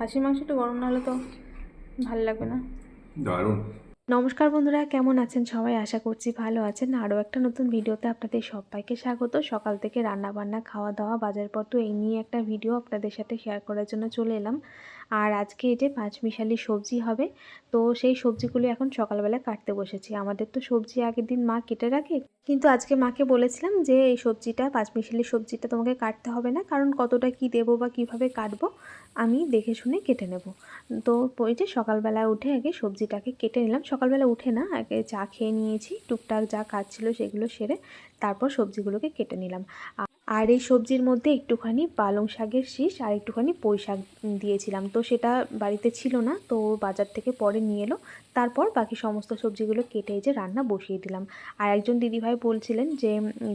খাসির মাংসটা গরম না হলে তো ভালো লাগবে না। দারুণ। নমস্কার বন্ধুরা কেমন আছেন সবাই? আশা করছি ভালো আছেন। আরও একটা নতুন ভিডিওতে আপনাদের সবাইকে স্বাগত। সকাল থেকে রান্না বান্না খাওয়া দাওয়া বাজারপত্র এই নিয়ে একটা ভিডিও আপনাদের সাথে শেয়ার করার জন্য চলে এলাম। আর আজকে যে পাঁচমিশালি সবজি হবে, তো সেই সবজিগুলো এখন সকালবেলা কাটতে বসেছি। আমাদের তো সবজি আগের দিন মা কেটে রাখে, কিন্তু আজকে মাকে বলেছিলাম যে এই সবজিটা পাঁচমিশালি সবজিটা তোমাকে কাটতে হবে না, কারণ কতটা কি দেবো বা কীভাবে কাটবো আমি দেখে শুনে কেটে নেব। তো ওই যে সকালবেলা উঠে আগে সবজিটাকে কেটে নিলাম। সকালবেলা উঠে না, আগে চা খেয়ে নিয়েছি, টুকটাক যা কাজ ছিল সেগুলো সেরে তারপর সবজিগুলোকে কেটে নিলাম। আর এই সবজির মধ্যে একটুখানি পালং শাকের শীষ আর একটুখানি পুঁই শাক দিয়েছিলাম। তো সেটা বাড়িতে ছিল না, তো বাজার থেকে পরে নিয়ে এলো। তারপর বাকি সমস্ত সবজিগুলো কেটে যে রান্না বসিয়ে দিলাম। আর একজন দিদিভাই বলছিলেন যে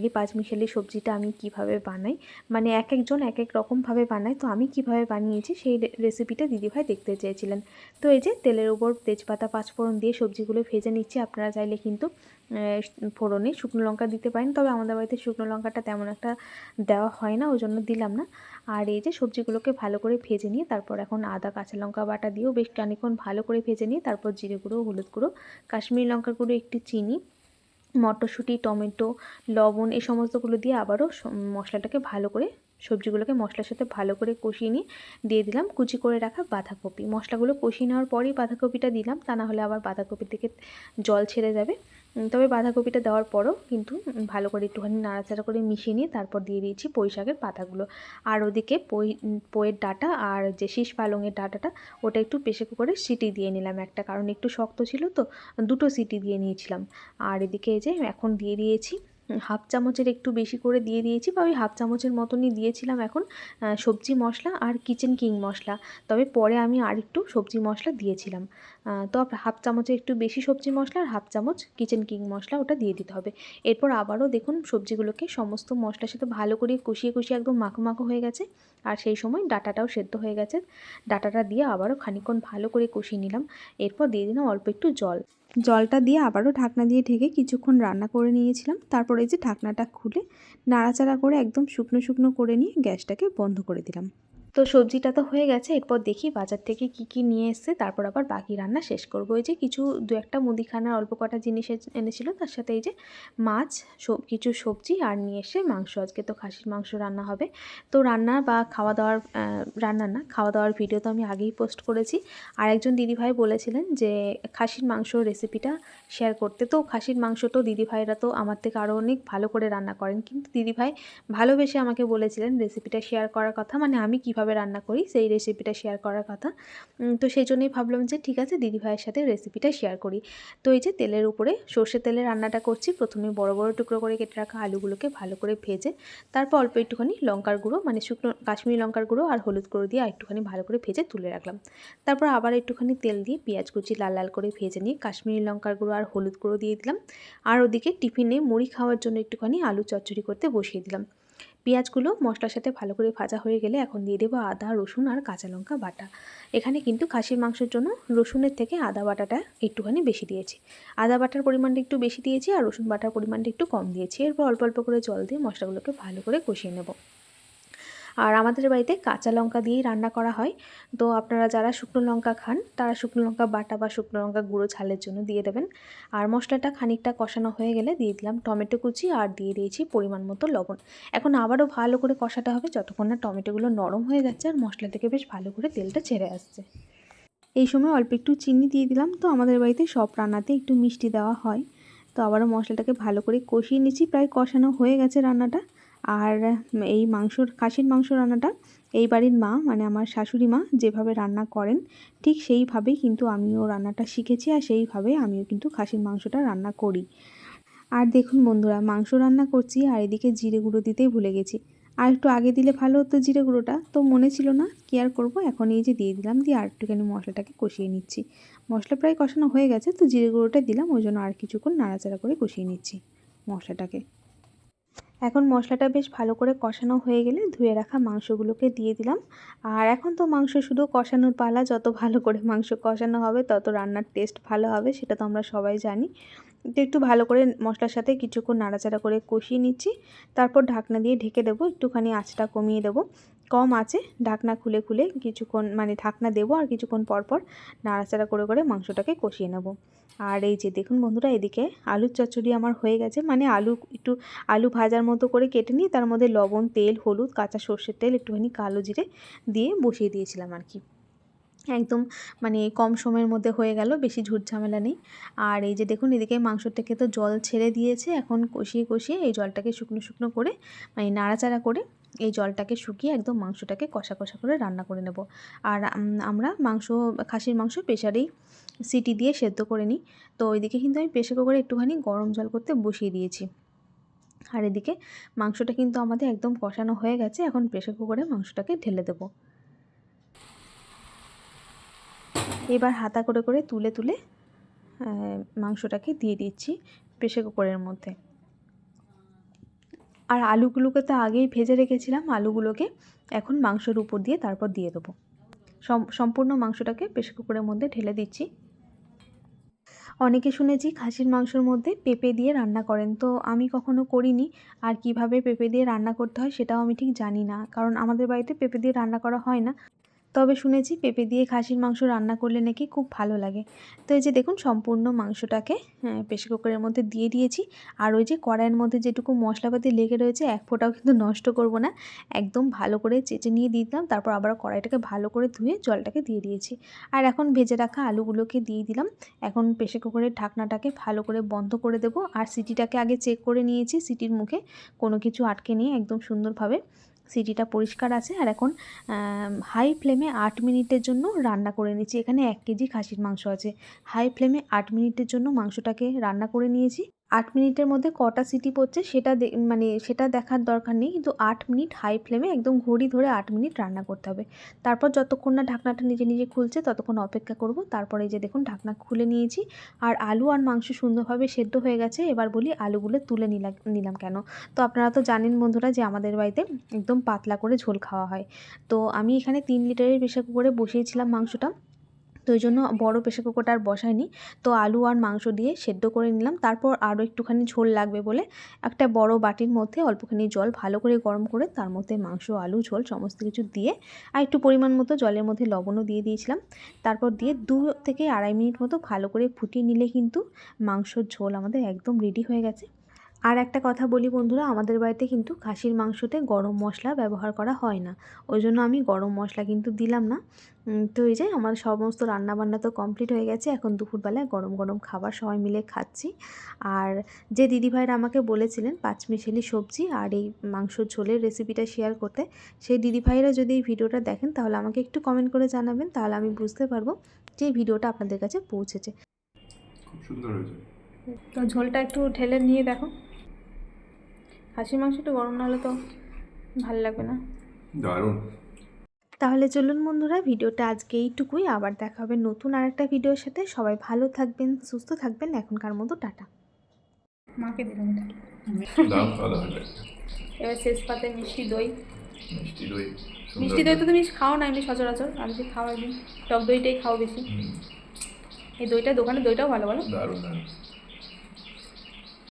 এই পাঁচমিশালি সবজিটা আমি কীভাবে বানাই? মানে এক একজন এক এক রকমভাবে বানায়। তো আমি কীভাবে বানিয়েছি সেই রেসিপিটা দিদিভাই দেখতে চেয়েছিলেন। তো এই যে তেলের উপর তেজপাতা, পাঁচফোড়ন দিয়ে সবজিগুলো ভেজে নিচ্ছি। আপনারা চাইলে কিন্তু ফোড়নে শুকনো লঙ্কা দিতে পারেন। তবে আমাদের বাড়িতে শুকনো লঙ্কাটা তেমন একটা দেওয়া হয় না ওই জন্য দিলাম না। আর এই যে সবজিগুলোকে ভালো করে ভেজে নিয়ে, তারপর এখন আদা, কাঁচা লঙ্কা বাটা দিয়েও বেশ খানিক্ষণ ভালো করে ভেজে নিয়ে, তারপর জিরে গুঁড়ো, হলুদ গুঁড়ো, কাশ্মীরি লঙ্কার গুঁড়ো, একটু চিনি, মটরশুঁটি, টমেটো, লবণ, এই সমস্তগুলো দিয়ে আবারও মশলাটাকে ভালো করে সবজিগুলোকে মশলার সাথে ভালো করে কষিয়ে নিয়ে দিয়ে দিলাম। কুচি করে রাখা বাঁধাকপি। মশলাগুলো কষিয়ে নেওয়ার পরেই বাঁধাকপিটা দিলাম। তা না হলে আবার বাঁধাকপির থেকে জল ছেড়ে যাবে। তবে বাঁধাকপিটা দেওয়ার পরও কিন্তু ভালো করে একটুখানি নাড়াচাড়া করে মিশিয়ে নিয়ে তারপর দিয়ে দিয়েছি পুঁই শাকের পাতাগুলো। আর ওদিকে পই পইয়ের ডাটা আর যে শীষ পালংয়ের ডাটাটা, ওটা একটু প্রেশার কুকারে সিটি দিয়ে নিলাম একটা, কারণ একটু শক্ত ছিল তো, দুটো সিটি দিয়ে নিয়েছিলাম। আর এদিকে যে এখন দিয়ে দিয়েছি হাফ চামচের একটু বেশি করে দিয়ে দিয়েছি বা ওই হাফ চামচের মতনই দিয়েছিলাম এখন সবজি মশলা আর কিচেন কিং মশলা। তবে পরে আমি আর একটু সবজি মশলা দিয়েছিলাম। তো হাফ চামচের একটু বেশি সবজি মশলা আর হাফ চামচ কিচেন কিং মশলা ওটা দিয়ে দিতে হবে। এরপর আবারও দেখুন সবজিগুলোকে সমস্ত মশলার সাথে ভালো করে কষিয়ে কষিয়ে একদম মাখো মাখো হয়ে গেছে। আর সেই সময় ডাটাটাও সেদ্ধ হয়ে গেছে। ডাটাটা দিয়ে আবারও খানিকক্ষণ ভালো করে কষিয়ে নিলাম। এরপর দিয়ে দিলাম অল্প একটু জল। জলটা দিয়ে আবারও ঢাকনা দিয়ে ঢেকে কিছুক্ষণ রান্না করে নিয়েছিলাম। তারপরে এই যে ঢাকনাটা খুলে নাড়াচাড়া করে একদম শুকনো শুকনো করে নিয়ে গ্যাসটাকে বন্ধ করে দিলাম। তো সবজিটা তো হয়ে গেছে, এরপর দেখি বাজার থেকে কি কি নিয়ে এসছে, তারপর আবার বাকি রান্না শেষ করব। এই যে কিছু দু একটা মুদিখানার অল্প কটা জিনিস এনেছিল, তার সাথে এই যে মাছ কিছু সবজি আর নিয়ে এসে মাংস। আজকে তো খাসির মাংস রান্না হবে। তো রান্না বা খাওয়া দাওয়ার রান্না না খাওয়া দাওয়ার ভিডিও তো আমি আগেই পোস্ট করেছি। আর একজন দিদিভাই বলেছিলেন যে, খাসির মাংস রেসিপিটা শেয়ার করতে। তো খাসির মাংস তো দিদিভাইরা তো আমার থেকে আরও অনেক ভালো করে রান্না করেন। কিন্তু দিদিভাই ভালোবেসে আমাকে বলেছিলেন রেসিপিটা শেয়ার করার কথা। মানে আমি কীভাবে রান্না করি, সেই রেসিপিটা শেয়ার করার কথা। তো সেই জন্যই ভাবলাম যে, ঠিক আছে দিদিভাইয়ের সাথে রেসিপিটা শেয়ার করি। তো এই যে তেলের উপরে সর্ষে তেলে রান্নাটা করছি, প্রথমে বড় বড় টুকরো করে কেটে রাখা আলুগুলোকে ভালো করে ভেজে, তারপর অল্প একটুখানি লঙ্কার গুঁড়ো মানে শুকনো কাশ্মীরি লঙ্কার গুঁড়ো আর হলুদ গুঁড়ো দিয়ে একটুখানি ভালো করে ভেজে তুলে রাখলাম। তারপর আবার একটুখানি তেল দিয়ে পেঁয়াজ কুচি লাল লাল করে ভেজে নিয়ে কাশ্মীরি লঙ্কার গুঁড়ো আর হলুদ গুঁড়ো দিয়ে দিলাম। আর ওদিকে টিফিনে মুড়ি খাওয়ার জন্য একটুখানি আলু চচ্চড়ি করতে বসিয়ে দিলাম। পেঁয়াজগুলো মশলার সাথে ভালো করে ভাজা হয়ে গেলে এখন দিয়ে দেবো আদা, রসুন আর কাঁচা লঙ্কা বাটা। এখানে কিন্তু খাসির মাংসের জন্য রসুনের থেকে আদা বাটাটা একটুখানি বেশি দিয়েছি। আদা বাটার পরিমাণটা একটু বেশি দিয়েছি আর রসুন বাটার পরিমাণটা একটু কম দিয়েছি। এরপর অল্প অল্প করে জল দিয়ে মশলাগুলোকে ভালো করে কষিয়ে নেব। আর আমাদের বাড়িতে কাঁচা লঙ্কা দিয়েই রান্না করা হয়। তো আপনারা যারা শুকনো লঙ্কা খান, তারা শুকনো লঙ্কা বাটা বা শুকনো লঙ্কা গুঁড়ো ঝালের জন্য দিয়ে দেবেন। আর মশলাটা খানিকটা কষানো হয়ে গেলে দিয়ে দিলাম টমেটো কুচি আর দিয়ে দিয়েছি পরিমাণ মতো লবণ। এখন আবারও ভালো করে কষাতে হবে যতক্ষণ না টমেটোগুলো নরম হয়ে যাচ্ছে আর মশলা থেকে বেশ ভালো করে তেলটা ছেড়ে আসছে। এই সময় অল্প একটু চিনি দিয়ে দিলাম। তো আমাদের বাড়িতে সব রান্নাতে একটু মিষ্টি দেওয়া হয়। তো আবারও মশলাটাকে ভালো করে কষিয়ে নিচ্ছি। প্রায় কষানো হয়ে গেছে রান্নাটা। আর এই মাংসর, খাসির মাংস রান্নাটা এই বাড়ির মা মানে আমার শাশুড়ি মা যেভাবে রান্না করেন, ঠিক সেইভাবেই কিন্তু আমিও রান্নাটা শিখেছি আর সেইভাবে আমিও কিন্তু খাসির মাংসটা রান্না করি। আর দেখুন বন্ধুরা, মাংস রান্না করছি আর এদিকে জিরে গুঁড়ো দিতেই ভুলে গেছি। আর একটু আগে দিলে ভালো হতো জিরে গুঁড়োটা, তো মনে ছিল না কি আর করব, এখন এই যে দিয়ে দিলাম, দিয়ে আর একটুখানি মশলাটাকে কষিয়ে নিচ্ছি। মশলা প্রায় কষানো হয়ে গেছে, তো জিরে গুঁড়োটা দিলাম, ওই জন্য আর কিছুক্ষণ নাড়াচাড়া করে কষিয়ে নিচ্ছি মশলাটাকে। এখন মশলাটা বেশ ভালো করে কষানো হয়ে গেলে ধুয়ে রাখা মাংসগুলোকে দিয়ে দিলাম। আর এখন তো মাংস শুধু কষানোর পালা, যত ভালো করে মাংস কষানো হবে, তত রান্নার টেস্ট ভালো হবে, সেটা তো আমরা সবাই জানি। তো একটু ভালো করে মশলার সাথে কিছুক্ষণ নাড়াচাড়া করে কষিয়ে নিচ্ছি। তারপর ঢাকনা দিয়ে ঢেকে দেবো, একটুখানি আঁচটা কমিয়ে দেবো। কম আছে, ঢাকনা খুলে খুলে কিছুক্ষণ মানে ঢাকনা দেবো আর কিছুক্ষণ পর পর নাড়াচাড়া করে করে মাংসটাকে কষিয়ে নেব। আর এই যে দেখুন বন্ধুরা, এদিকে আলুর চচ্চড়ি আমার হয়ে গেছে। মানে আলু একটু আলু ভাজার মতো করে কেটে নিয়ে তার মধ্যে লবণ, তেল, হলুদ, কাঁচা সর্ষের তেল, একটুখানি কালো জিরে দিয়ে বসিয়ে দিয়েছিলাম আর কি। একদম মানে কম সময়ের মধ্যে হয়ে গেল, বেশি ঝুট ঝামেলা নেই। আর এই যে দেখুন, এদিকে মাংসটাকে তো জল ছেড়ে দিয়েছে, এখন কষিয়ে কষিয়ে এই জলটাকে শুকনো শুকনো করে মানে নাড়াচাড়া করে এই জলটাকে শুকিয়ে একদম মাংসটাকে কষা কষা করে রান্না করে নেব। আর আমরা মাংস, খাসির মাংস প্রেশারেই সিটি দিয়ে সেদ্ধ করে নিই। তো ওইদিকে কিন্তু আমি প্রেশার কুকারে একটুখানি গরম জল করতে বসিয়ে দিয়েছি। আর এদিকে মাংসটা কিন্তু আমাদের একদম কষানো হয়ে গেছে, এখন প্রেশার কুকারে মাংসটাকে ঢেলে দেবো। এবার হাতা করে করে তুলে তুলে মাংসটাকে দিয়ে দিচ্ছি প্রেশার কুকারের মধ্যে। আর আলুগুলোকে তো আগেই ভেজে রেখেছিলাম, আলুগুলোকে এখন মাংসের উপর দিয়ে তারপর দিয়ে দেবো। সম্পূর্ণ মাংসটাকে প্রেশার কুকারের মধ্যে ঢেলে দিচ্ছি। অনেকে শুনেছি খাসির মাংসের মধ্যে পেঁপে দিয়ে রান্না করেন, তো আমি কখনো করিনি। আর কীভাবে পেঁপে দিয়ে রান্না করতে হয় সেটাও আমি ঠিক জানি না, কারণ আমাদের বাড়িতে পেঁপে দিয়ে রান্না করা হয় না। তবে শুনেছি পেঁপে দিয়ে খাসির মাংস রান্না করলে নাকি খুব ভালো লাগে। তো এই যে দেখুন সম্পূর্ণ মাংসটাকে হ্যাঁ, প্রেশার কুকারের মধ্যে দিয়ে দিয়েছি। আর ওই যে কড়াইয়ের মধ্যে যেটুকু মশলাপাতি লেগে রয়েছে এক ফোঁটাও কিন্তু নষ্ট করব না। একদম ভালো করে চেঁচে নিয়ে দিলাম তারপর আবার কড়াইটাকে ভালো করে ধুয়ে জলটাকে দিয়ে দিয়েছি। আর এখন ভেজে রাখা আলুগুলোকে দিয়ে দিলাম। এখন প্রেশার কুকারের ঢাকনাটাকে ভালো করে বন্ধ করে দেবো। আর সিটিটাকে আগে চেক করে নিয়েছি সিটির মুখে। কোনো কিছু আটকে নিয়ে একদম সুন্দরভাবে। সিটিটা পরিষ্কার আছে আর এখন হাই ফ্লেমে আট মিনিটের জন্য রান্না করে নিয়েছি। এখানে এক কেজি খাসির মাংস আছে। হাই ফ্লেমে আট মিনিটের জন্য মাংসটাকে রান্না করে নিয়েছি। আট মিনিটের মধ্যে কটা সিটি পড়ছে সেটা মানে সেটা দেখার দরকার নেই। কিন্তু আট মিনিট হাই ফ্লেমে একদম ঘড়ি ধরে আট মিনিট রান্না করতে হবে। তারপর যতক্ষণ না ঢাকনাটা নিজে নিজে খুলছে ততক্ষণ অপেক্ষা করব। তারপরে যে দেখুন ঢাকনা খুলে নিয়েছি। আর আলু আর মাংস সুন্দরভাবে সেদ্ধ হয়ে গেছে। এবার বলি আলুগুলো তুলে নিলাম নিলাম কেন? তো আপনারা তো জানেন বন্ধুরা যে আমাদের বাড়িতে একদম পাতলা করে ঝোল খাওয়া হয়। তো আমি এখানে তিন লিটারের প্রেশার কুকারে বসিয়েছিলাম মাংসটা। তো ওই জন্য বড়ো প্রেশার কুকারটা আর বসাইনি। তো আলু আর মাংস দিয়ে সেদ্ধ করে নিলাম। তারপর আরও একটুখানি ঝোল লাগবে বলে একটা বড় বাটির মধ্যে অল্পখানি জল ভালো করে গরম করে তার মধ্যে মাংস, আলু, ঝোল সমস্ত কিছু দিয়ে আর একটু পরিমাণ মতো জলের মধ্যে লবণও দিয়ে দিয়েছিলাম। তারপর দিয়ে দু থেকে আড়াই মিনিট মতো ভালো করে ফুটিয়ে নিলে কিন্তু মাংসর ঝোল আমাদের একদম রেডি হয়ে গেছে। আর একটা কথা বলি বন্ধুরা আমাদের বাড়িতে কিন্তু খাসির মাংসতে গরম মশলা ব্যবহার করা হয় না। ওই জন্য আমি গরম মশলা কিন্তু দিলাম না। তো এই যে আমার সমস্ত রান্নাবান্না তো কমপ্লিট হয়ে গেছে এখন দুপুরবেলায় গরম গরম খাবার সবাই মিলে খাচ্ছি। আর যে দিদিভাইরা আমাকে বলেছিলেন পাঁচমিশালি সবজি আর এই মাংসর ঝোলের রেসিপিটা শেয়ার করতে সেই দিদিভাইরা যদি এই ভিডিওটা দেখেন তাহলে আমাকে একটু কমেন্ট করে জানাবেন তাহলে আমি বুঝতে পারব যে এই ভিডিওটা আপনাদের কাছে পৌঁছেছে। খুব সুন্দর হয়েছে। তো ঝোলটা একটু ঢেলে নিয়ে দেখো। খাসির মাংস একটু গরম না হলে তো ভালো লাগবে না। দারুণ। তাহলে চলুন বন্ধুরা ভিডিওটা আজকে এইটুকুই। আবার দেখা হবে নতুন আর একটা ভিডিওর সাথে। সবাই ভালো থাকবেন সুস্থ থাকবেন। এখনকার মতো টাটা। মাকে দিলাম ভালো এবার শেষ পাতে মিষ্টি দই। মিষ্টি দই মিষ্টি দই তো তুমি খাও না এমনি সচরাচর। আমি যে খাও একদিন টক দইটাই খাও বেশি। এই দইটা দোকানে দইটাও ভালো বলো। দারুণ দারুণ।